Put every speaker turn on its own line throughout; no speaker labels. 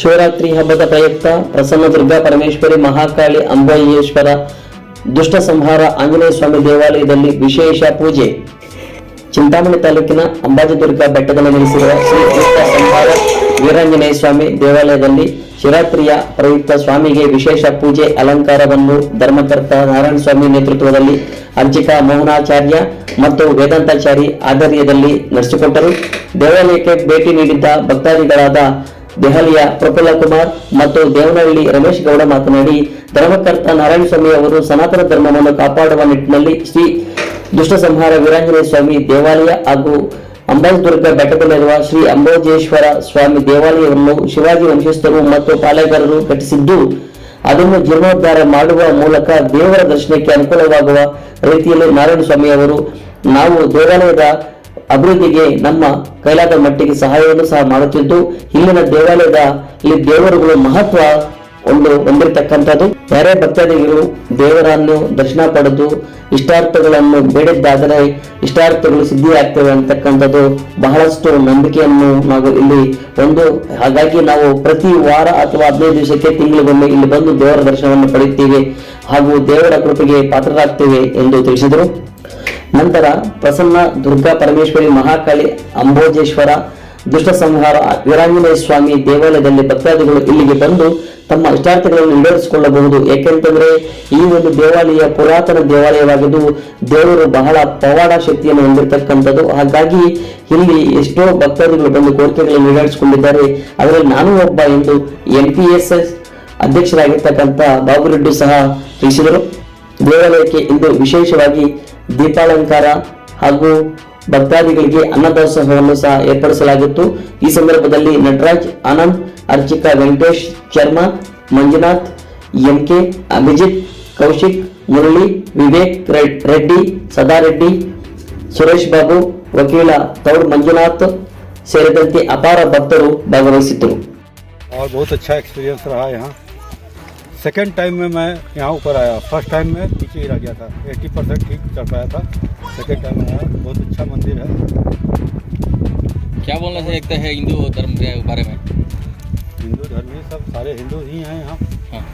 ಶಿವರಾತ್ರಿ ಹಬ್ಬದ ಪ್ರಯುಕ್ತ ಪ್ರಸನ್ನ ದುರ್ಗಾ ಪರಮೇಶ್ವರಿ ಮಹಾಕಾಳಿ ಅಂಬಾಯೇಶ್ವರ ದುಷ್ಟ ಸಂಹಾರ ಆಂಜನೇಯ ಸ್ವಾಮಿ ದೇವಾಲಯದಲ್ಲಿ ವಿಶೇಷ ಪೂಜೆ. ಚಿಂತಾಮಣಿ ತಾಲೂಕಿನ ಅಂಬಾಜಿದುರ್ಗ ಬೆಟ್ಟದಲ್ಲಿ ನೆಲೆಸಿರುವ ಶ್ರೀ ದುಷ್ಟ ಸಂಹಾರ ವೀರಾಂಜನೇಯ ಸ್ವಾಮಿ ದೇವಾಲಯದಲ್ಲಿ ಶಿವರಾತ್ರಿಯ ಪ್ರಯುಕ್ತ ಸ್ವಾಮಿಗೆ ವಿಶೇಷ ಪೂಜೆ ಅಲಂಕಾರವನ್ನು ಧರ್ಮಕರ್ತ ನಾರಾಯಣ ಸ್ವಾಮಿ ನೇತೃತ್ವದಲ್ಲಿ ಅರ್ಚಿಕಾ ಮೋಹನಾಚಾರ್ಯ ಮತ್ತು ವೇದಾಂತಾಚಾರಿ ಆಧ್ವರ್ಯದಲ್ಲಿ ನಡೆಸಿಕೊಟ್ಟರು. ದೇವಾಲಯಕ್ಕೆ ಭೇಟಿ ನೀಡಿದ್ದ ಭಕ್ತಾದಿಗಳಾದ ದೆಹಲಿಯ ಪ್ರಫುಲ್ಲ ಕುಮಾರ್ ಮತ್ತು ದೇವನಹಳ್ಳಿ ರಮೇಶ್ ಗೌಡ ಮಾತನಾಡಿ, ಧರ್ಮಕರ್ತ ನಾರಾಯಣಸ್ವಾಮಿ ಅವರು ಸನಾತನ ಧರ್ಮವನ್ನು ಕಾಪಾಡುವ ನಿಟ್ಟಿನಲ್ಲಿ ಶ್ರೀ ದುಷ್ಟ ಸಂಹಾರ ವೀರಾಂಜನೇಯ ಸ್ವಾಮಿ ದೇವಾಲಯ ಹಾಗೂ ಅಂಬಾಜಿದುರ್ಗ ಬೆಟ್ಟದಲ್ಲಿರುವ ಶ್ರೀ ಅಂಬೋಜೇಶ್ವರ ಸ್ವಾಮಿ ದೇವಾಲಯವನ್ನು ಶಿವಾಜಿ ವಂಶಸ್ಥರು ಮತ್ತು ಪಾಳೆಗಾರರು ಕಟ್ಟಿಸಿದ್ದು ಅದನ್ನು ಜೀರ್ಣೋದ್ಧಾರ ಮಾಡುವ ಮೂಲಕ ದೇವರ ದರ್ಶನಕ್ಕೆ ಅನುಕೂಲವಾಗುವ ರೀತಿಯಲ್ಲಿ ನಾರಾಯಣ ಸ್ವಾಮಿ ಅವರು, ನಾವು ದೇವಾಲಯದ ಅಭಿವೃದ್ಧಿಗೆ ನಮ್ಮ ಕೈಲಾದ ಮಟ್ಟಿಗೆ ಸಹಾಯವನ್ನು ಸಹ ಮಾಡುತ್ತಿದ್ದು, ಇಲ್ಲಿನ ದೇವಾಲಯದ ಇಲ್ಲಿ ದೇವರುಗಳು ಮಹತ್ವ ಒಂದು ಹೊಂದಿರತಕ್ಕಂಥದ್ದು. ಬೇರೆ ಭಕ್ತಾದಿಗಳು ದೇವರನ್ನು ದರ್ಶನ ಪಡೆದು ಇಷ್ಟಾರ್ಥಗಳನ್ನು ಬೇಡಿದ್ದಾದರೆ ಇಷ್ಟಾರ್ಥಗಳು ಸಿದ್ಧಿ ಆಗ್ತವೆ ಅಂತಕ್ಕಂಥದ್ದು ಬಹಳಷ್ಟು ನಂಬಿಕೆಯನ್ನು ನಾವು ಇಲ್ಲಿ ಒಂದು, ಹಾಗಾಗಿ ನಾವು ಪ್ರತಿ ವಾರ ಅಥವಾ ಹದಿನೈದು ದಿವಸಕ್ಕೆ ತಿಂಗಳಿಗೊಮ್ಮೆ ಇಲ್ಲಿ ಬಂದು ದೇವರ ದರ್ಶನವನ್ನು ಪಡೆಯುತ್ತೇವೆ ಹಾಗೂ ದೇವರ ಕೃಪೆಗೆ ಪಾತ್ರರಾಗ್ತೇವೆ ಎಂದು ತಿಳಿಸಿದರು. ನಂತರ ಪ್ರಸನ್ನ, ದುರ್ಗಾ ಪರಮೇಶ್ವರಿ, ಮಹಾಕಾಳಿ, ಅಂಬೋಜೇಶ್ವರ, ದುಷ್ಟ ಸಂಹಾರ, ವೀರಾಂಜನೇಯ ಸ್ವಾಮಿ ದೇವಾಲಯದಲ್ಲಿ ಭಕ್ತಾದಿಗಳು ಇಲ್ಲಿಗೆ ಬಂದು ತಮ್ಮ ಇಷ್ಟಾರ್ಥಗಳನ್ನು ಈಡೇರಿಸಿಕೊಳ್ಳಬಹುದು. ಏಕೆಂತಂದ್ರೆ ಈ ಒಂದು ದೇವಾಲಯ ಪುರಾತನ ದೇವಾಲಯವಾಗಿದ್ದು ದೇವರು ಬಹಳ ಪವಾಡ ಶಕ್ತಿಯನ್ನು ಹೊಂದಿರತಕ್ಕಂಥದ್ದು. ಹಾಗಾಗಿ ಇಲ್ಲಿ ಎಷ್ಟೋ ಭಕ್ತಾದಿಗಳು ಬಂದು ಕೋರಿಕೆಗಳನ್ನು ಈಡೇರಿಸಿಕೊಂಡಿದ್ದಾರೆ. ಅದರಲ್ಲಿ ನಾನು ಒಬ್ಬ ಎಂದು ಎನ್ ಪಿ ಎಸ್ ಎಸ್ ಅಧ್ಯಕ್ಷರಾಗಿರ್ತಕ್ಕಂಥ ಬಾಬುರೆಡ್ಡಿ ಸಹ ತಿಳಿಸಿದರು. ದೇವಾಲಯಕ್ಕೆ ಇಂದು ವಿಶೇಷವಾಗಿ ದೀಪಾಲಂಕಾರ ಹಾಗೂ ಭಕ್ತಾದಿಗಳಿಗೆ ಅನ್ನದಾಸೋಹವನ್ನು ಸಹ ಏರ್ಪಡಿಸಲಾಗಿತ್ತು. ಈ ಸಂದರ್ಭದಲ್ಲಿ ನಟರಾಜ್ ಆನಂದ್, ಅರ್ಚಿಕಾ ವೆಂಕಟೇಶ್ ಶರ್ಮಾ ಮಂಜುನಾಥ್, ಎಂಕೆ ಅಭಿಜಿತ್, ಕೌಶಿಕ್, ಮುರಳಿ, ವಿವೇಕ್ ರೆಡ್- ರೆಡ್ಡಿ, ಸದಾರೆಡ್ಡಿ, ಸುರೇಶ್ ಬಾಬು, ವಕೀಲ ತೌಡ್ ಮಂಜುನಾಥ್ ಸೇರಿದಂತೆ ಅಪಾರ ಭಕ್ತರು ಭಾಗವಹಿಸಿದ್ದರು.
सेकेंड टाइम में मैं यहाँ ऊपर आया फर्स्ट टाइम में पीछे ही रह गया था 80 परसेंट ठीक चढ़ पाया था सेकेंड टाइम में आया बहुत अच्छा मंदिर है
क्या बोलना चाहते हैं हिंदू धर्म के बारे में
हिंदू धर्म में सब सारे हिंदू ही हैं यहाँ
हाँ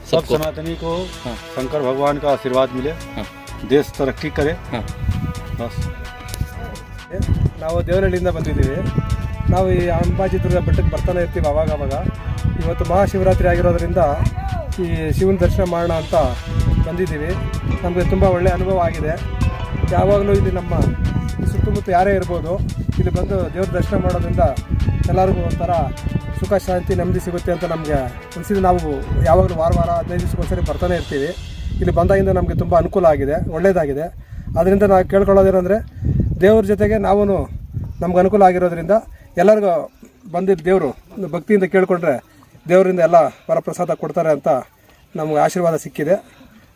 सब
सबको
सनातनी को
हाँ।
शंकर भगवान का आशीर्वाद मिले
हाँ
देश तरक्की करे
हाँ
बस
ನಾವು ದೇವನಹಳ್ಳಿಯಿಂದ ಬಂದಿದ್ದೀವಿ ನಾವು ಈ ಅಂಬಾಜಿ ದುರ್ಗ ಬೆಟ್ಟಕ್ಕೆ ಬರ್ತಾನೆ ಇರ್ತೀವಿ ಅವಾಗ ಅವಾಗ. ಇವತ್ತು ಮಹಾಶಿವರಾತ್ರಿ ಆಗಿರೋದ್ರಿಂದ ಈ ಶಿವನ ದರ್ಶನ ಮಾಡೋಣ ಅಂತ ಬಂದಿದ್ದೀವಿ. ನಮಗೆ ತುಂಬ ಒಳ್ಳೆಯ ಅನುಭವ ಆಗಿದೆ. ಯಾವಾಗಲೂ ಇಲ್ಲಿ ನಮ್ಮ ಸುತ್ತಮುತ್ತ ಯಾರೇ ಇರ್ಬೋದು, ಇಲ್ಲಿ ಬಂದು ದೇವ್ರ ದರ್ಶನ ಮಾಡೋದ್ರಿಂದ ಎಲ್ಲರಿಗೂ ಒಂಥರ ಸುಖ, ಶಾಂತಿ, ನೆಮ್ಮದಿ ಸಿಗುತ್ತೆ ಅಂತ ನಮಗೆ ಅನಿಸಿದ್ದು ನಾವು ಯಾವಾಗಲೂ ವಾರ ವಾರ ಹದಿನೈದು ದಿವಸಕ್ಕೊಂದ್ಸರಿ ಬರ್ತಾನೆ ಇರ್ತೀವಿ. ಇಲ್ಲಿ ಬಂದಾಗಿಂದ ನಮಗೆ ತುಂಬ ಅನುಕೂಲ ಆಗಿದೆ ಒಳ್ಳೆಯದಾಗಿದೆ ಅದರಿಂದ ನಾವು ಕೇಳ್ಕೊಳ್ಳೋದೇನೆಂದರೆ ದೇವ್ರ ಜೊತೆಗೆ ನಾವು ನಮ್ಗೆ ಅನುಕೂಲ ಆಗಿರೋದ್ರಿಂದ ಎಲ್ಲರಿಗೂ ಬಂದಿದ್ದ ದೇವರು ಭಕ್ತಿಯಿಂದ ಕೇಳಿಕೊಂಡ್ರೆ ದೇವರಿಂದ ಎಲ್ಲ ವರಪ್ರಸಾದ ಕೊಡ್ತಾರೆ ಅಂತ ನಮಗೆ ಆಶೀರ್ವಾದ ಸಿಕ್ಕಿದೆ.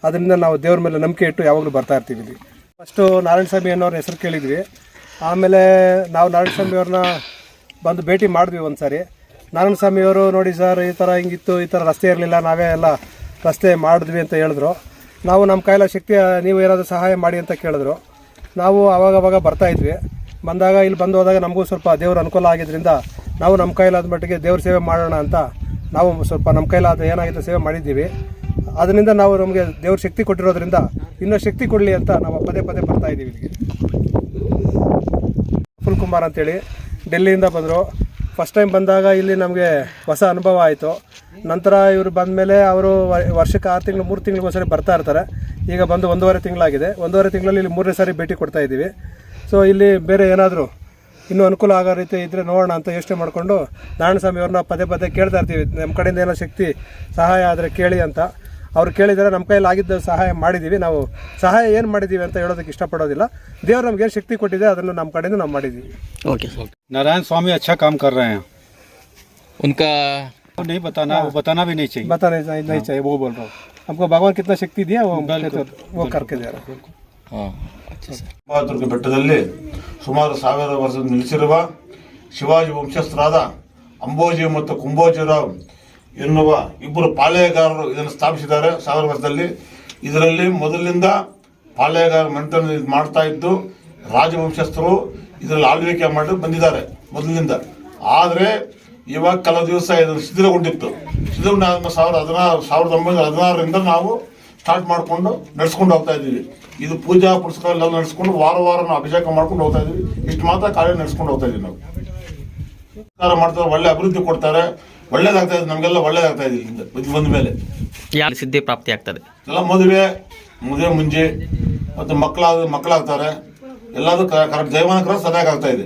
ಅದರಿಂದ ನಾವು ದೇವ್ರ ಮೇಲೆ ನಂಬಿಕೆ ಇಟ್ಟು ಯಾವಾಗಲೂ ಬರ್ತಾ ಇರ್ತೀವಿ ಇಲ್ಲಿ. ಫಸ್ಟು ನಾರಾಯಣ ಸ್ವಾಮಿ ಅನ್ನೋರ ಹೆಸರು ಕೇಳಿದ್ವಿ. ಆಮೇಲೆ ನಾವು ನಾರಾಯಣ ಸ್ವಾಮಿ ಅವ್ರನ್ನ ಬಂದು ಭೇಟಿ ಮಾಡಿದ್ವಿ ಒಂದು ಸಾರಿ ನಾರಾಯಣ ಸ್ವಾಮಿಯವರು ನೋಡಿ ಸರ್, ಈ ಥರ ಹಿಂಗಿತ್ತು, ಈ ಥರ ರಸ್ತೆ ಇರಲಿಲ್ಲ, ನಾವೇ ಎಲ್ಲ ರಸ್ತೆ ಮಾಡಿದ್ವಿ ಅಂತ ಹೇಳಿದ್ರು. ನಾವು ನಮ್ಮ ಕೈಲ ಶಕ್ತಿ ನೀವು ಏನಾದರೂ ಸಹಾಯ ಮಾಡಿ ಅಂತ ಕೇಳಿದ್ರು. ನಾವು ಅವಾಗ ಬರ್ತಾಯಿದ್ವಿ ಬಂದಾಗ ಇಲ್ಲಿ ಬಂದು ಹೋದಾಗ ನಮಗೂ ಸ್ವಲ್ಪ ದೇವ್ರ ಅನುಕೂಲ ಆಗಿದ್ದರಿಂದ ನಾವು ನಮ್ಮ ಕೈಲಾದ ಮಟ್ಟಿಗೆ ದೇವ್ರ ಸೇವೆ ಮಾಡೋಣ ಅಂತ ನಾವು ಸ್ವಲ್ಪ ನಮ್ಮ ಕೈಲಾದ ಏನಾಗಿದೆ ಸೇವೆ ಮಾಡಿದ್ದೀವಿ. ಅದರಿಂದ ನಾವು ನಮಗೆ ದೇವ್ರ ಶಕ್ತಿ ಕೊಟ್ಟಿರೋದ್ರಿಂದ ಇನ್ನೂ ಶಕ್ತಿ ಕೊಡಲಿ ಅಂತ ನಾವು ಪದೇ ಪದೇ ಬರ್ತಾ ಇದ್ದೀವಿ ಇಲ್ಲಿಗೆ. ಫುಲ್ ಕುಮಾರ್ ಅಂತೇಳಿ ಡೆಲ್ಲಿಯಿಂದ ಬಂದರು. ಫಸ್ಟ್ ಟೈಮ್ ಬಂದಾಗ ಇಲ್ಲಿ ನಮಗೆ ಹೊಸ ಅನುಭವ ಆಯಿತು. ನಂತರ ಇವರು ಬಂದಮೇಲೆ ಅವರು ವರ್ಷಕ್ಕೆ ಆರು ತಿಂಗಳು, ಮೂರು ತಿಂಗಳಿಗೊಂದ್ಸರಿ ಬರ್ತಾ ಇರ್ತಾರೆ. ಈಗ ಬಂದು ಒಂದೂವರೆ ತಿಂಗಳಾಗಿದೆ. ಒಂದೂವರೆ ತಿಂಗಳಲ್ಲಿ ಇಲ್ಲಿ ಮೂರನೇ ಸಾರಿ ಭೇಟಿ ಕೊಡ್ತಾ ಇದ್ದೀವಿ. ಸೊ ಇಲ್ಲಿ ಬೇರೆ ಏನಾದರೂ ಇನ್ನೂ ಅನುಕೂಲ ಆಗೋ ರೀತಿ ಇದ್ದರೆ ನೋಡೋಣ ಅಂತ ಯೋಚನೆ ಮಾಡಿಕೊಂಡು ನಾರಾಯಣ ಸ್ವಾಮಿ ಅವ್ರನ್ನ ಪದೇ ಪದೇ ಕೇಳ್ತಾ ಇರ್ತೀವಿ ನಮ್ಮ ಕಡೆಯಿಂದ ಏನೋ ಶಕ್ತಿ ಸಹಾಯ ಆದರೆ ಕೇಳಿ ಅಂತ ಅವ್ರು ಕೇಳಿದರೆ ನಮ್ಮ ಕೈಯಲ್ಲಿ ಆಗಿದ್ದ ಸಹಾಯ ಮಾಡಿದ್ದೀವಿ ನಾವು ಸಹಾಯ ಏನು ಮಾಡಿದ್ದೀವಿ ಅಂತ ಹೇಳೋದಕ್ಕೆ ಇಷ್ಟಪಡೋದಿಲ್ಲ ದೇವ್ರು ನಮ್ಗೆ ಏನು ಶಕ್ತಿ ಕೊಟ್ಟಿದೆ ಅದನ್ನು ನಮ್ಮ ಕಡೆಯಿಂದ ನಾವು ಮಾಡಿದ್ದೀವಿ
ಓಕೆ
नारायण स्वामी अच्छा काम कर रहे हैं
उनका
वो नहीं बताना वो बताना भी नहीं चाहिए
बताने नहीं नहीं चाहिए वो बोल रहा हूँ हमको भगवान कितना शक्ति दिया वो वो करके दे रहा है
ಸಿಂಹದುರ್ಗ ಬೆಟ್ಟದಲ್ಲಿ ಸುಮಾರು ಸಾವಿರ ವರ್ಷ ನಿಲ್ಲಿಸಿರುವ ಶಿವಾಜಿ ವಂಶಸ್ಥರಾದ ಅಂಬೋಜಿ ಮತ್ತು ಕುಂಬೋಜಿರಾವ್ ಎನ್ನುವ ಇಬ್ಬರು ಪಾಳೆಯಗಾರರು ಇದನ್ನು ಸ್ಥಾಪಿಸಿದ್ದಾರೆ. ಸಾವಿರ ವರ್ಷದಲ್ಲಿ ಇದರಲ್ಲಿ ಮೊದಲಿನಿಂದ ಪಾಳೆಯಗಾರ ಮಂಟನ ಮಾಡ್ತಾ ಇದ್ದು ರಾಜವಂಶಸ್ಥರು ಇದರಲ್ಲಿ ಆಳ್ವಿಕೆ ಮಾಡಿ ಬಂದಿದ್ದಾರೆ ಮೊದಲಿನಿಂದ. ಆದರೆ ಇವಾಗ ಕೆಲವು ದಿವಸ ಇದನ್ನು ಶಿಥಿಲಗೊಂಡಿತ್ತು. ಶಿಥಿಲಗೊಂಡ ಸಾವಿರದ ಹದಿನಾರು, ಸಾವಿರದ ಒಂಬೈನೂರ ಹದಿನಾರರಿಂದ ನಾವು ಸ್ಟಾರ್ಟ್ ಮಾಡಿಕೊಂಡು ನಡೆಸ್ಕೊಂಡು ಹೋಗ್ತಾ ಇದ್ದೀವಿ. ಇದು ಪೂಜಾ ಪುರಸ್ಕಾರ ಎಲ್ಲ ನಡೆಸ್ಕೊಂಡು ವಾರ ವಾರ ನಾವು ಅಭಿಷೇಕ ಮಾಡ್ಕೊಂಡು ಹೋಗ್ತಾ ಇದೀವಿ ಇಷ್ಟು ಮಾತ್ರ ಕಾರ್ಯ ನಡೆಸ್ಕೊಂಡು ಹೋಗ್ತಾ ಇದೀವಿ ನಾವು. ಸರ್ಕಾರ ಮಾಡ್ತಾರೆ ಒಳ್ಳೆ ಅಭಿವೃದ್ಧಿ ಕೊಡ್ತಾರೆ. ಒಳ್ಳೇದಾಗ್ತಾ ಇದೆ ನಮಗೆಲ್ಲ ಒಳ್ಳೇದಾಗ್ತಾ ಇದೆ ಇಲ್ಲಿಂದ ಇದು ಬಂದ ಮೇಲೆ.
ಯಾವ ಸಿದ್ಧಿ ಪ್ರಾಪ್ತಿ ಆಗ್ತದೆ?
ಎಲ್ಲ ಮದುವೆ ಮದುವೆ ಮುಂಜೆ ಮತ್ತು ಮಕ್ಕಳಾದ ಮಕ್ಕಳಾಗ್ತಾರೆ. ಎಲ್ಲದೂ ಕರೆಕ್ಟ್ ಜೈವನ ಕ್ರಮ ಸರಿಯಾಗಿ ಆಗ್ತಾ ಇದೆ.